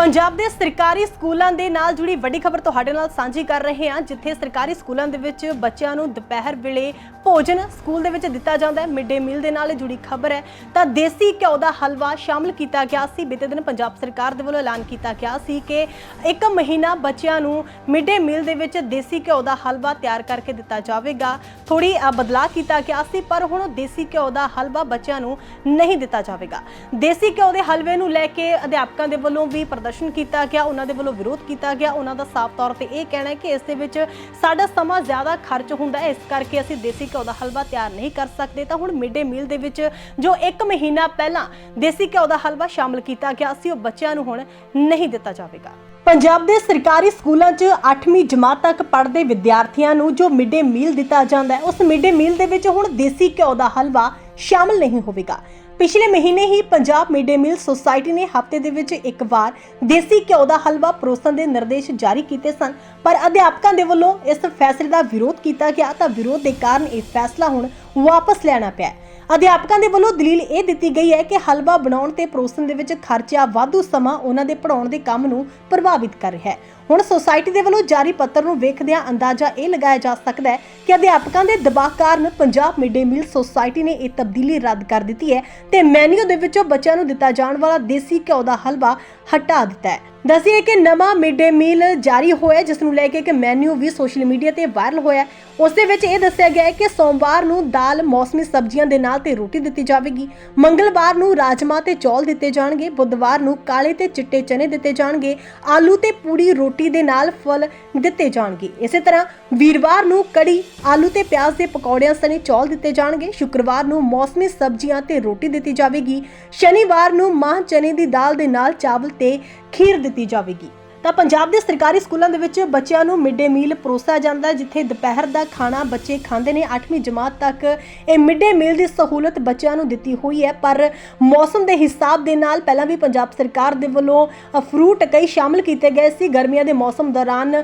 ਪੰਜਾਬ ਦੇ ਸਰਕਾਰੀ ਸਕੂਲਾਂ ਦੇ ਨਾਲ ਜੁੜੀ ਵੱਡੀ ਖਬਰ ਤੁਹਾਡੇ ਨਾਲ ਸਾਂਝੀ ਕਰ ਰਹੇ ਹਾਂ, ਜਿੱਥੇ ਸਰਕਾਰੀ ਸਕੂਲਾਂ ਦੇ ਵਿੱਚ ਬੱਚਿਆਂ ਨੂੰ ਦੁਪਹਿਰ ਵੇਲੇ ਭੋਜਨ ਸਕੂਲ ਦੇ ਵਿੱਚ ਦਿੱਤਾ ਜਾਂਦਾ ਹੈ। ਮਿਡ ਡੇ ਮੀਲ ਦੇ ਨਾਲ ਜੁੜੀ ਖਬਰ ਹੈ। ਤਾਂ ਦੇਸੀ ਘਿਓ ਦਾ ਹਲਵਾ ਸ਼ਾਮਲ ਕੀਤਾ ਗਿਆ ਸੀ। ਬੀਤੇ ਦਿਨ ਪੰਜਾਬ ਸਰਕਾਰ ਦੇ ਵੱਲੋਂ ਐਲਾਨ ਕੀਤਾ ਗਿਆ ਸੀ ਕਿ ਇੱਕ ਮਹੀਨਾ ਬੱਚਿਆਂ ਨੂੰ ਮਿਡ ਡੇ ਮੀਲ ਦੇ ਵਿੱਚ ਦੇਸੀ ਘਿਓ ਦਾ ਹਲਵਾ ਤਿਆਰ ਕਰਕੇ ਦਿੱਤਾ ਜਾਵੇਗਾ। ਥੋੜੀ ਬਦਲਾਅ ਕੀਤਾ ਗਿਆ ਸੀ, ਪਰ ਹੁਣ ਦੇਸੀ ਘਿਓ ਦਾ ਹਲਵਾ ਬੱਚਿਆਂ ਨੂੰ ਨਹੀਂ ਦਿੱਤਾ ਜਾਵੇਗਾ। ਦੇਸੀ ਘਿਓ ਦੇ ਹਲਵੇ ਨੂੰ ਲੈ ਕੇ ਅਧਿਆਪਕਾਂ ਦੇ ਵੱਲੋਂ ਵੀ ਪ੍ਰਦਰਸ਼ਨ ਕੀਤਾ ਗਿਆ, ਉਹਨਾਂ ਦੇ ਵੱਲੋਂ ਵਿਰੋਧ ਕੀਤਾ ਗਿਆ। ਉਹਨਾਂ ਦਾ ਸਾਫ਼ ਤੌਰ ਤੇ ਇਹ ਕਹਿਣਾ ਹੈ ਕਿ ਇਸ ਦੇ ਵਿੱਚ ਸਾਡਾ ਸਮਾਂ ਜ਼ਿਆਦਾ ਖਰਚ ਹੁੰਦਾ ਹੈ। ਇਸ ਕਰਕੇ ਅਸੀਂ ਦੇਸੀ ਘਿਓ ਦਾ ਹਲਵਾ ਤਿਆਰ ਨਹੀਂ ਕਰ ਸਕਦੇ। ਤਾਂ ਹੁਣ ਮਿਡ ਡੇ ਮੀਲ ਦੇ ਵਿੱਚ ਜੋ 1 ਮਹੀਨਾ ਪਹਿਲਾਂ ਦੇਸੀ ਘਿਓ ਦਾ ਹਲਵਾ ਸ਼ਾਮਲ ਕੀਤਾ ਗਿਆ ਸੀ ਉਹ ਬੱਚਿਆਂ ਨੂੰ ਹੁਣ ਨਹੀਂ ਦਿੱਤਾ ਜਾਵੇਗਾ। ਪੰਜਾਬ ਦੇ ਸਰਕਾਰੀ ਸਕੂਲਾਂ 'ਚ 8ਵੀਂ ਜਮਾਤ ਤੱਕ ਪੜ੍ਹਦੇ ਵਿਦਿਆਰਥੀਆਂ ਨੂੰ ਜੋ ਮਿਡ ਡੇ ਮੀਲ ਦਿੱਤਾ ਜਾਂਦਾ ਹੈ, ਉਸ ਮਿਡ ਡੇ ਮੀਲ ਦੇ ਵਿੱਚ ਹੁਣ ਦੇਸੀ ਘਿਓ ਦਾ ਹਲਵਾ ਸ਼ਾਮਲ ਨਹੀਂ ਹੋਵੇਗਾ। ਪਿਛਲੇ ਮਹੀਨੇ ਹੀ Punjab mid day meal society ਨੇ ਹਫ਼ਤੇ ਦੇ ਵਿੱਚ ਇੱਕ ਵਾਰ ਦੇਸੀ ਘਿਓ ਦਾ ਹਲਵਾ ਪਰੋਸਣ ਦੇ ਨਿਰਦੇਸ਼ ਜਾਰੀ ਕੀਤੇ ਸਨ। ਪਰ ਅਧਿਆਪਕਾਂ ਦੇ ਵੱਲੋਂ ਇਸ ਫੈਸਲੇ ਦਾ ਵਿਰੋਧ ਕੀਤਾ ਗਿਆ ਤਾਂ ਵਿਰੋਧ ਦੇ ਕਾਰਨ ਇਹ ਫੈਸਲਾ ਹੁਣ ਵਾਪਸ ਲੈਣਾ ਪਿਆ ਅਧਿਆਪਕਾਂ ਦੇ ਵੱਲੋਂ ਦਲੀਲ ਇਹ ਦਿੱਤੀ ਗਈ ਹੈ ਕਿ ਹਲਵਾ ਬਣਾਉਣ ਤੇ ਪਰੋਸਣ ਦੇ ਵਿੱਚ ਖਰਚਾ ਵਾਧੂ ਸਮਾਂ ਉਹਨਾਂ ਦੇ ਪੜਾਉਣ ਦੇ ਕੰਮ ਨੂੰ ਪ੍ਰਭਾਵਿਤ ਕਰ ਰਿਹਾ ਹੈ। ਹੁਣ ਸੁਸਾਇਟੀ ਦੇ ਵੱਲੋਂ ਜਾਰੀ ਪੱਤਰ ਨੂੰ ਵੇਖਦਿਆਂ ਅੰਦਾਜ਼ਾ ਇਹ ਲਗਾਇਆ ਜਾ ਸਕਦਾ ਹੈ ਕਿ ਅਧਿਆਪਕਾਂ ਦੇ ਦਬਾਅ ਕਾਰਨ Punjab mid day meal society ਨੇ ਇਹ ਤਬਦੀਲੀ ਰੱਦ ਕਰ ਦਿੱਤੀ ਹੈ ਤੇ ਮੈਨੂ ਦੇ ਵਿੱਚੋਂ ਬੱਚਿਆਂ ਨੂੰ ਦਿੱਤਾ ਜਾਣ ਵਾਲਾ ਦੇਸੀ ਘਿਓ ਦਾ ਹਲਵਾ ਹਟਾ ਦਿੱਤਾ ਹੈ। ਦੱਸਿਏ ਕਿ ਨਵਾਂ ਮਿਡ ਡੇ ਮੀਲ ਜਾਰੀ ਹੋਇਆ ਜਿਸ ਨੂੰ ਲੈ ਕੇ ਕਿ ਮੈਨੂ ਵੀ ਸੋਸ਼ਲ ਮੀਡੀਆ ਤੇ ਵਾਇਰਲ ਹੋਇਆ ਉਸ ਦੇ ਵਿੱਚ ਇਹ ਦੱਸਿਆ ਗਿਆ ਹੈ ਕਿ ਸੋਮਵਾਰ ਨੂੰ ਦਾਲ, ਮੌਸਮੀ ਸਬਜ਼ੀਆਂ ਦੇ ਨਾਲ ਤੇ ਰੋਟੀ ਦਿੱਤੀ ਜਾਵੇਗੀ। ਮੰਗਲਵਾਰ ਨੂੰ ਰਾਜਮਾ ਤੇ ਚੌਲ ਦਿੱਤੇ ਜਾਣਗੇ, ਬੁੱਧਵਾਰ ਨੂੰ ਕਾਲੇ ਤੇ ਚਿੱਟੇ ਚਨੇ ਦਿੱਤੇ ਜਾਣਗੇ, ਆਲੂ ਤੇ ਪੂਰੀ ਰੋਟੀ ਦੇ ਨਾਲ ਫਲ ਦਿੱਤੇ ਜਾਣਗੇ। ਇਸੇ ਤਰ੍ਹਾਂ ਵੀਰਵਾਰ ਨੂੰ ਕੜੀ, ਆਲੂ ਤੇ ਪਿਆਜ਼ ਦੇ ਪਕੌੜਿਆਂ ਸਣੇ ਚੌਲ ਦਿੱਤੇ ਜਾਣਗੇ। ਸ਼ੁੱਕਰਵਾਰ ਨੂੰ ਮੌਸਮੀ ਸਬਜ਼ੀਆਂ ਤੇ ਰੋਟੀ ਦਿੱਤੀ ਜਾਵੇਗੀ। ਸ਼ਨੀਵਾਰ ਨੂੰ ਮਾਂ ਚਨੇ ਦੀ ਦਾਲ ਦੇ ਨਾਲ ਚਾਵਲ ਤੇ ਖੀਰ ਦਿੱਤੀ ਜਾਵੇਗੀ। ਤਾਂ ਪੰਜਾਬ ਦੇ ਸਰਕਾਰੀ ਸਕੂਲਾਂ ਦੇ ਵਿੱਚ ਬੱਚਿਆਂ ਨੂੰ ਮਿਡ ਡੇ ਮੀਲ ਪਰੋਸਿਆ ਜਾਂਦਾ ਜਿੱਥੇ ਦੁਪਹਿਰ ਦਾ ਖਾਣਾ ਬੱਚੇ ਖਾਂਦੇ ਨੇ। 8ਵੀਂ ਜਮਾਤ ਤੱਕ ਇਹ ਮਿਡ ਡੇ ਮੀਲ ਦੀ ਸਹੂਲਤ ਬੱਚਿਆਂ ਨੂੰ ਦਿੱਤੀ ਹੋਈ ਹੈ, ਪਰ ਮੌਸਮ ਦੇ ਹਿਸਾਬ ਦੇ ਨਾਲ ਪਹਿਲਾਂ ਵੀ ਪੰਜਾਬ ਸਰਕਾਰ ਦੇ ਵੱਲੋਂ ਫਰੂਟ ਕਈ ਸ਼ਾਮਲ ਕੀਤੇ ਗਏ ਸੀ। ਗਰਮੀਆਂ ਦੇ ਮੌਸਮ ਦੌਰਾਨ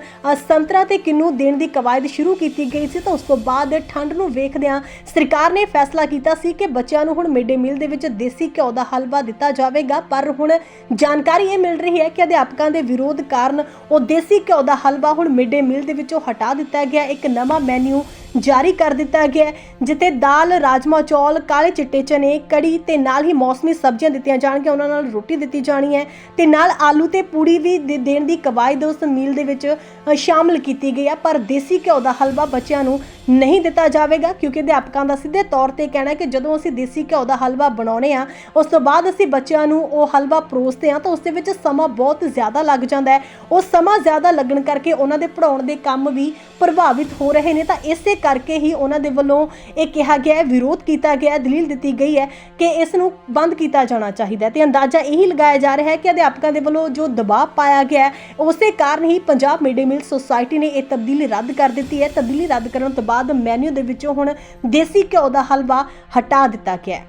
ਸੰਤਰਾ ਤੇ ਕਿੰਨੂ ਦੇਣ ਦੀ ਕਵਾਇਦ ਸ਼ੁਰੂ ਕੀਤੀ ਗਈ ਸੀ, ਤਾਂ ਉਸ ਤੋਂ ਬਾਅਦ ਠੰਡ ਨੂੰ ਵੇਖਦਿਆਂ ਸਰਕਾਰ ਨੇ ਫੈਸਲਾ ਕੀਤਾ ਸੀ ਕਿ ਬੱਚਿਆਂ ਨੂੰ ਹੁਣ ਮਿਡ ਡੇ ਮੀਲ ਦੇ ਵਿੱਚ ਦੇਸੀ ਘਿਓ ਦਾ ਹਲਵਾ ਦਿੱਤਾ ਜਾਵੇਗਾ। ਪਰ ਹੁਣ ਜਾਣਕਾਰੀ ਇਹ ਮਿਲ ਰਹੀ ਹੈ ਕਿ ਅਧਿਆਪਕਾਂ ਦੇ ਵਿਰੋਧ ਕਾਰਨ ਉਹ ਦੇਸੀ ਘਿਓ ਦਾ ਹਲਵਾ ਹੁਣ ਮਿਡ ਡੇ ਮੀਲ ਦੇ ਵਿੱਚੋਂ ਹਟਾ ਦਿੱਤਾ ਗਿਆ। ਇੱਕ ਨਵਾਂ ਮੈਨੂ ਜਾਰੀ ਕਰ ਦਿੱਤਾ ਗਿਆ ਜਿੱਥੇ ਦਾਲ ਰਾਜਮਾ ਚੌਲ ਕਾਲੇ ਚਿੱਟੇ ਚਨੇ ਕੜੀ ਤੇ ਨਾਲ ਹੀ ਮੌਸਮੀ ਸਬਜ਼ੀਆਂ ਦਿੱਤੀਆਂ ਜਾਣਗੀਆਂ। ਉਹਨਾਂ ਨਾਲ ਰੋਟੀ ਦਿੱਤੀ ਜਾਣੀ ਹੈ ਤੇ ਨਾਲ ਆਲੂ ਤੇ ਪੂੜੀ ਵੀ ਦੇ- ਦੇਣ ਦੀ ਕਵਾਇਦ ਉਸ ਮੀਲ ਦੇ ਵਿੱਚ ਅ, ਸ਼ਾਮਲ ਕੀਤੀ ਗਈ ਹੈ। ਪਰ ਦੇਸੀ ਘਿਓ ਦਾ ਹਲਵਾ ਬੱਚਿਆਂ ਨੂੰ ਨਹੀਂ ਦਿੱਤਾ ਜਾਵੇਗਾ ਕਿਉਂਕਿ ਅਧਿਆਪਕਾਂ ਦਾ ਸਿੱਧੇ ਤੌਰ ਤੇ ਕਹਿਣਾ ਹੈ ਕਿ ਜਦੋਂ ਅਸੀਂ ਦੇਸੀ ਘਿਓ ਦਾ ਹਲਵਾ ਬਣਾਉਨੇ ਆ ਉਸ ਤੋਂ ਬਾਅਦ ਅਸੀਂ ਬੱਚਿਆਂ ਨੂੰ ਉਹ ਹਲਵਾ ਪਰੋਸਦੇ ਆ ਤਾਂ ਉਸ ਦੇ ਵਿੱਚ ਸਮਾਂ ਬਹੁਤ ਜ਼ਿਆਦਾ ਲੱਗ ਜਾਂਦਾ ਹੈ। ਉਹ ਸਮਾਂ ਜ਼ਿਆਦਾ ਲੱਗਣ ਕਰਕੇ ਉਹਨਾਂ ਦੇ ਪੜਾਉਣ ਦੇ ਕੰਮ ਵੀ ਪ੍ਰਭਾਵਿਤ ਹੋ ਰਹੇ ਨੇ, ਤਾਂ ਇਸੇ ਕਰਕੇ ਹੀ ਉਹਨਾਂ ਦੇ ਵੱਲੋਂ ਇਹ ਕਿਹਾ ਗਿਆ ਹੈ, ਵਿਰੋਧ ਕੀਤਾ ਗਿਆ ਹੈ, ਦਲੀਲ ਦਿੱਤੀ ਗਈ ਹੈ ਕਿ ਇਸ ਨੂੰ ਬੰਦ ਕੀਤਾ ਜਾਣਾ ਚਾਹੀਦਾ ਹੈ। ਤੇ ਅੰਦਾਜ਼ਾ ਇਹੀ ਲਗਾਇਆ ਜਾ ਰਿਹਾ ਹੈ ਕਿ ਅਧਿਆਪਕਾਂ ਦੇ ਵੱਲੋਂ ਜੋ ਦਬਾਅ ਪਾਇਆ ਗਿਆ ਹੈ, ਉਸੇ ਕਾਰਨ ਹੀ Punjab mid day meal society ਨੇ ਇਹ ਤਬਦੀਲੀ ਰੱਦ ਕਰ ਦਿੱਤੀ ਹੈ। ਤਬਦੀਲੀ ਰੱਦ ਕਰਨ ਤੋਂ ਬਾਅਦ ਮੈਨੂ ਦੇ ਵਿੱਚੋਂ ਹੁਣ ਦੇਸੀ ਘਿਓ ਦਾ ਹਲਵਾ ਹਟਾ ਦਿੱਤਾ ਗਿਆ ਹੈ।